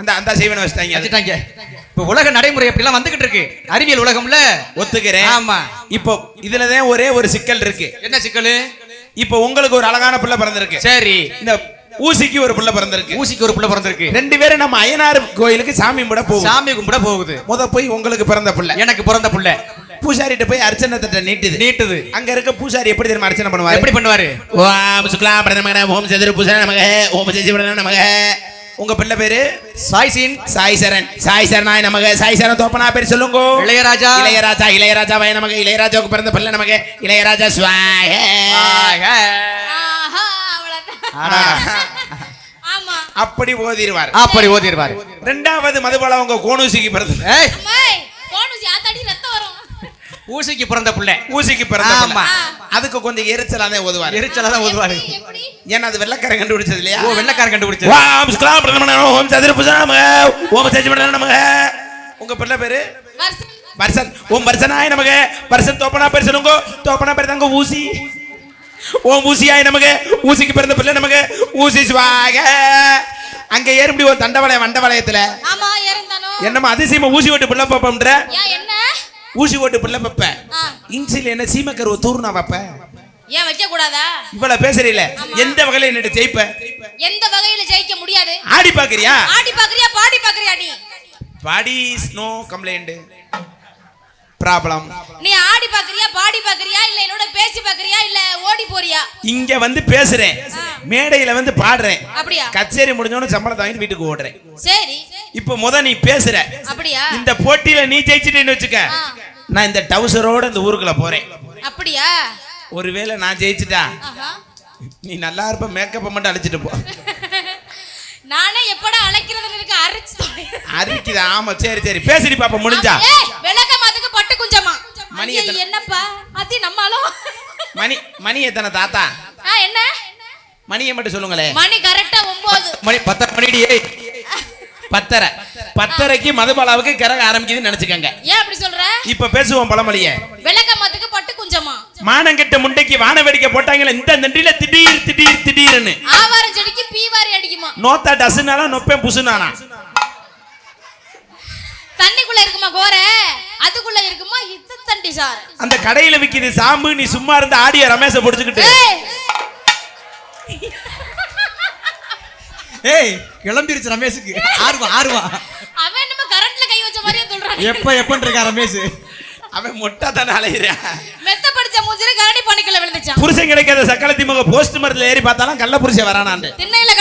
அந்த அந்த செய்வன வச்சிட்டாங்க. வச்சுட்டாங்க. இப்ப உலக நடைமுறை அப்படிலாம் வந்துகிட்டு இருக்கு. அறிவியல் உலகம்ல? ஒத்துக்கிறேன். ஆமா. இப்போ இதுலதான் ஒரே ஒரு சிக்கல் இருக்கு. என்ன சிக்கலு? இப்போ உங்களுக்கு ஒரு அழகான பிள்ளை பிறந்திருக்கு. சரி. இந்த ஊசிக்கு ஒரு பிள்ளை பிறந்திருக்கு. ஊசிக்கு ஒரு புள்ள பிறந்திருக்கு. ரெண்டு பேரும் நம்ம அய்யனார் கோயிலுக்கு சாமி கும்பிட போகும் சாமி கும்பிட போகுது. முத போய் உங்களுக்கு பிறந்த பிள்ளை. எனக்கு பிறந்த புள்ள. பூசாரிட்ட போய் அர்ச்சனை தட்டை நீட்டுது. நீட்டுது. அங்க இருக்க பூசாரி எப்படி தெரியுமா அர்ச்சனை பண்ணுவாரு? எப்படி பண்ணுவாரு? ஓம் சுக்லா பிரதம ஓம் சதுர பூசண நமக ஓம் சசிவரண நமக. உங்க பிள்ளை பேரு? சாய்சின். சாய் சரண் சாய் சரணாய் நமக. சாய் சரண் தோப்பனா பேர் சொல்லுங்க. இளையராஜா. இளையராஜா இளையராஜா வய நமக. இளையராஜாவுக்கு பிறந்த பிள்ளை நமக்கு இளையராஜா. ஆமா. அப்படி ஓதிருவார். அப்படி ஓதிருவாரு. ரெண்டாவது மதுபால உங்க கோணூசிக்கு பிறந்த ஊசிக்கு பிறந்த புள்ள. ஊசிக்கு பிறந்த பிள்ளை. ஆமா. அதுக்கு கொஞ்சம் எரிச்சலா தான் ஓதுவார். எரிச்சலா தான் ஓதுவாரு. ஏன்னா அது வெள்ளக்காரன் கண்டுபிடிச்சது இல்லையா? ஓ வெள்ளக்காரன் கண்டுபிடிச்சது. ஓம் சுக்லா பிரதம ஓம் சதுர பூசண நமக ஓம் சசிவரண நமக உங்க பிள்ளை பேரு? வருஷம் பர்சன் ஓம் பர்சனாய நமக. பர்சன் தோப்பனா பேர் சொல்லுங்க. தோப்பனா பேர் தாங்க ஊசி. ஓம் ஊசியாய நமக. ஊசிக்கு பிறந்த பிள்ளை நமக்கு ஊசி சுவாக. அங்க ஏறுபடி ஒரு தண்டவளையம் வண்டவளையத்துல. என்னமா அதிசயமா ஊசி ஓட்டு பிள்ளை பாப்பம்ன்ற ஏன் என்ன? ஊசி ஓட்டு பிள்ளை பப்ப இன்சில் என்ன சீமக்கருவ தூர்னா வைப்ப? ஏன் வைக்க கூடாதா இவ்வளவு பேசுறீல எந்த வகையில என்னட்டு ஜெயிப்ப? எந்த வகையில ஜெயிக்க முடியாது? ஆடி பாக்குறியா? ஆடி பாக்குறியா? பாடி பாக்குறியா நீ? பாடி ஸ்னோ கம்ப்ளைண்ட் ப்ராப்ளம் நீ ஆடி பாக்குறியா பாடி பாக்குறியா இல்ல என்னோட பேசி பாக்குறியா இல்ல ஓடி போறியா? இங்க வந்து பேசுறேன். மேடையில வந்து பாடுறேன். அப்படியா? கச்சேரி முடிஞ்சோன்னு சம்பளத்தை வாங்கிட்டு வீட்டுக்கு ஓடுறேன். சரி. இப்போ முத நீ பேசுற. அப்படியா? இந்த போட்டியில நீ ஜெயிச்சிட்டேன்னு வச்சுக்க. நான் இந்த டவுசரோட இந்த ஊருக்குள்ள போறேன். அப்படியா? ஒருவேளை நான் ஜெயிச்சிட்டா. நீ நல்லா இருப்ப மேக்கப்பை மட்டும் அழிச்சிட்டு போ. நானே எப்படா அழைக்கிறதுன்னு இருக்க அரைச்சு. அரிக்குது ஆமா சரி சரி. பேசிடி பாப்பா முடிஞ்சா? ஏய், விளக்கமாத்துக்கு பட்டு குஞ்சமா மணி? என்னப்பா? அத்தி நம்மளும் மணி மணி எத்தனை தாத்தா? என்ன? மணியை மட்டும் சொல்லுங்களேன் மணி கரெக்டா ஒன்பது மணி பத்தரை மணிடி ஏய். பத்தரை. பத்தரைக்கு மதுபாலாவுக்கு கிறக ஆரம்பிக்குதுன்னு நினைச்சுக்கங்க. ஏன் அப்படி சொல்ற? இப்ப பேசுவோம் பழமொழிய. மானங்கெட்ட முண்டைக்கு வான வேடிக்கை போட்டாங்களே இந்த நன்றியில திடீர் திடீர் திடீர்னு. ஆவாரம் செடிக்கு பீவாரி அடிக்குமா? நோத்தா டசுனால நொப்பேன் புசுனானா? தண்ணிக்குள்ள இருக்குமா கோர? அதுக்குள்ள இருக்குமா? இத்த தண்டி சார் அந்த கடையில விக்குது சாம்பு நீ சும்மா இருந்து ஆடிய ரமேஷ புடிச்சுக்கிட்டு. ஏய்! ஏய் கிளம்பிருச்சு ரமேஷுக்கு. ஆர்வம் ஆர்வம் அவன் நம்ம கரண்ட்ல கை வச்ச மாதிரியே சொல்றான் எப்ப எப்பன்னு இருக்கா ரமேஷ்? அவன் மொட்டா தானே அலையிறான். மெத்த படிச்ச மூஞ்சில கரண்டி பணிக்கல விழுந்துச்சான். புருஷன் கிடைக்காத சக்கல திமுக போஸ்ட் மரத்துல ஏறி பார்த்தாலும் கள்ள புருஷன் வரானாண்டு திண்ணையில